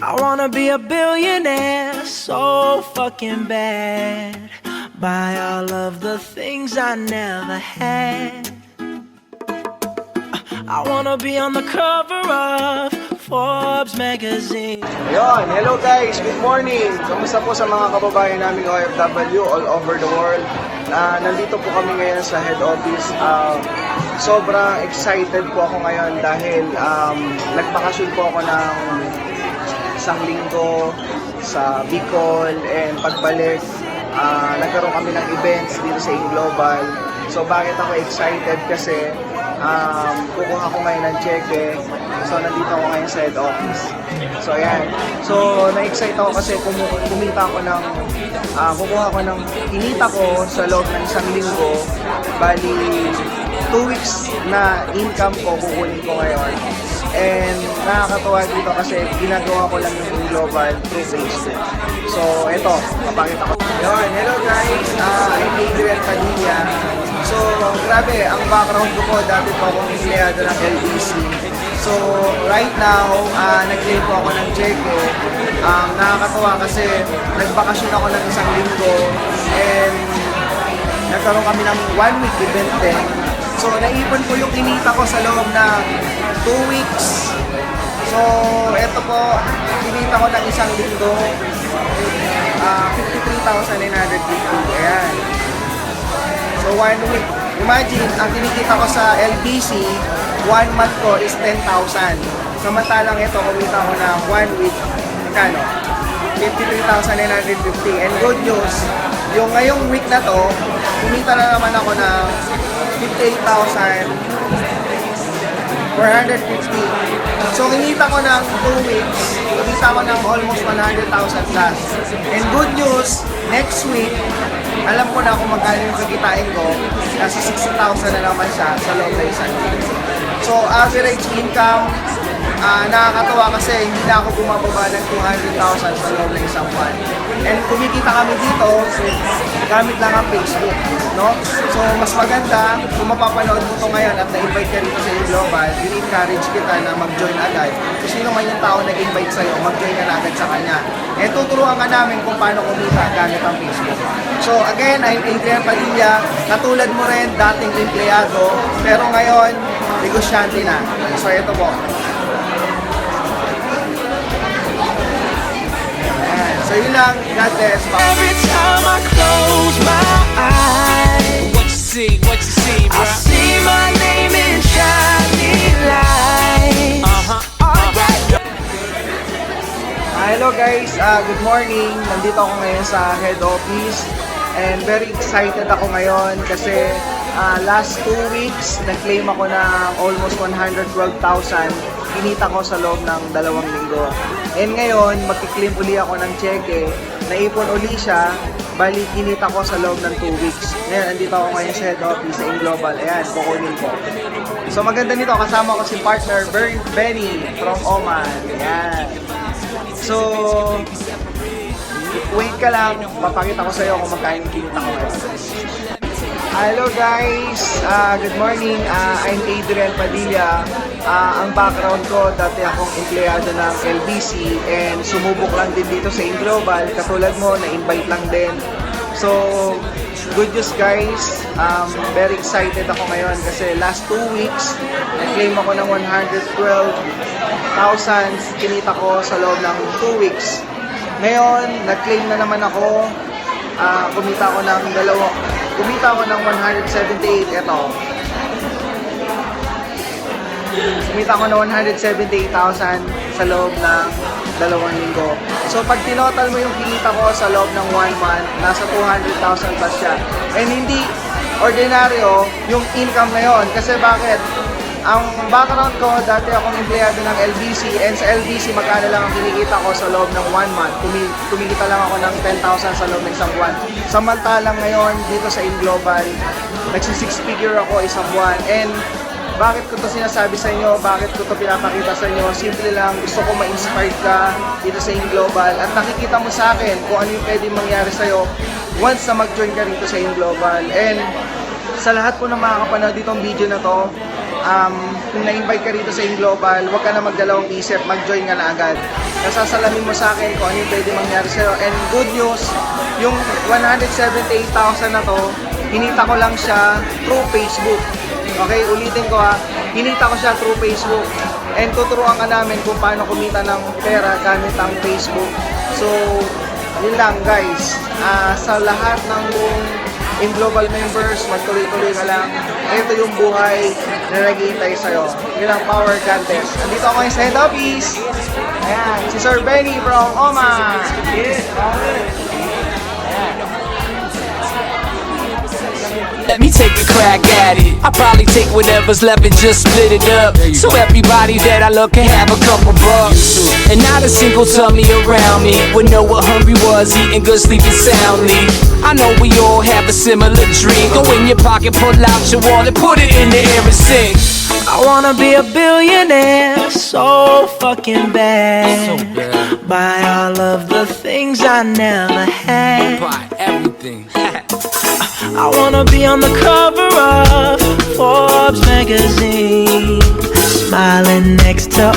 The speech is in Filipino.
I wanna be a billionaire so fucking bad. Buy all of the things I never had. I wanna be on the cover of Forbes magazine. Ayun, hello guys, good morning! Kamusta po sa mga kababayan namin OFW all over the world? Na nandito po kami ngayon sa head office. Um, sobrang excited po ako ngayon dahil um, nagbakasyon po ako ng isang linggo sa Bicol and pagbalik, ah, nagkaroon kami ng events dito sa Global. So bakit ako excited? Kasi um, kukuha ko ngayon ng cheque. So nandito ako ngayon sa head office. So ayan. So na-excite ako kasi kumu- kumita ako ng ah, kukuha ko ng kinita ko sa loob ng isang linggo. Bali, two weeks na income ko kukunin ko ngayon. And nakakatuwa dito kasi ginagawa ko lang yung global through Facebook. So, eto, papakita ko. Yun, hello guys, uh, I'm Adrian Padilla. So, grabe, ang background ko po, dati po akong empleyado ng LBC. So, right now, uh, nag-claim po ako ng cheque. Um, nakakatuwa kasi nagbakasyon ako ng isang linggo and nagkaroon kami ng one week event din. So, naipon ko yung kinita ko sa loob ng two weeks. So, eto po, kinita ko ng isang linggo. ah 53,950. Ayan. So, one week. Imagine, ang kinikita ko sa LBC, one month ko is 10,000. Samantalang ito, kumita ko na one week, kano? 53,950. And good news, yung ngayong week na to, kumita na naman ako ng 58,450. So, kinita ko ng 2 weeks, kumita ko ng almost 100,000 plus. And good news, next week, alam ko na kung magkano yung kakitain ko, nasa 60,000 na naman siya sa loob ng isang linggo. So, average income, ah nakakatawa kasi hindi na ako bumababa ng 200,000 sa loob ng isang buwan. And kumikita kami dito, gamit lang ang Facebook, no? So, mas maganda, kung mapapanood mo to ngayon at na-invite ka rito sa Global, i-encourage kita na mag-join agad. Kung sino man yung tao nag-invite sa'yo, mag-join ka na agad sa kanya. Eh, tuturuan ka namin kung paano kumita gamit ang Facebook. So, again, I'm Adrian Padilla. Katulad mo rin, dating empleyado, pero ngayon, negosyante na. So, ito po. Lang. God bless. Bye. Every time I close my eyes, What you see, what you see, I bruh? see my name in shining lights. Uh-huh. Ah, hello guys, Ah, good morning. Nandito ako ngayon sa head office and very excited ako ngayon kasi ah, last two weeks nag-claim ako ng almost 112,000 kinita ko sa loob ng dalawang linggo. And ngayon, magki-claim uli ako ng cheque. Naipon uli siya, bali kinita ko sa loob ng 2 weeks. Ngayon, andito ako ngayon sa head office sa Global. Ayan, kukunin ko. So maganda nito, kasama ko si partner Ber- Benny from Oman. Ayan. So, wait ka lang, papakita ko sa iyo kung magkano yung kinita ko. Hello guys, Ah, good morning. Ah, I'm Adrian Padilla. Ah, ang background ko, dati akong empleyado ng LBC and sumubok lang din dito sa Inglobal. Katulad mo, na-invite lang din. So, good news guys. Um, very excited ako ngayon kasi last two weeks, na-claim ako ng 112,000 kinita ko sa loob ng 2 weeks. Ngayon, nag-claim na naman ako. Ah, kumita ako ng dalawa, kumita ako ng 178. Ito. Kumita ako ng 178,000 sa loob ng dalawang linggo. So, pag tinotal mo yung kinita ko sa loob ng one month, nasa 200,000 plus siya. And hindi ordinaryo yung income na yon. Kasi bakit? Ang background ko, dati akong empleyado ng LBC and sa LBC magkano lang ang kinikita ko sa loob ng one month. Kumi- kumikita lang ako ng 10,000 sa loob ng isang buwan. Samantalang ngayon, dito sa InGlobal, nagsi six figure ako isang buwan. And bakit ko to sinasabi sa inyo? Bakit ko to pinapakita sa inyo? Simple lang, gusto ko ma-inspire ka dito sa InGlobal at nakikita mo sa akin kung ano yung pwedeng mangyari sa'yo once na mag-join ka rito sa InGlobal. And sa lahat po ng makakapanood ditong video na to, um, kung na-invite ka rito sa In Global, huwag ka na magdalawang isip, mag-join ka na agad. Nasasalamin mo sa akin kung ano yung pwede mangyari sa'yo. And good news, yung 178,000 na to, hinita ko lang siya through Facebook. Okay, ulitin ko ha, hinita ko siya through Facebook. And tuturuan ka namin kung paano kumita ng pera gamit ang Facebook. So, yun lang guys. Ah, sa lahat ng buong in global members, magtuloy-tuloy ka lang. Ito yung buhay na naghihintay sa'yo. Yun ang power contest. Andito ako ngayon sa head office. Ayan, si Sir Benny from Oman. Let me take a crack at it. I probably take whatever's left and just split it up. So everybody that I love can have a couple bucks. And not a single tummy around me would know what hungry was, eating good, sleeping soundly. I know we all have a similar dream. Go in your pocket, pull out your wallet, put it in the air and sing. I wanna be a billionaire so fucking bad. Buy all of the things I never had. Buy everything. I wanna be on the cover of Forbes magazine, smiling next to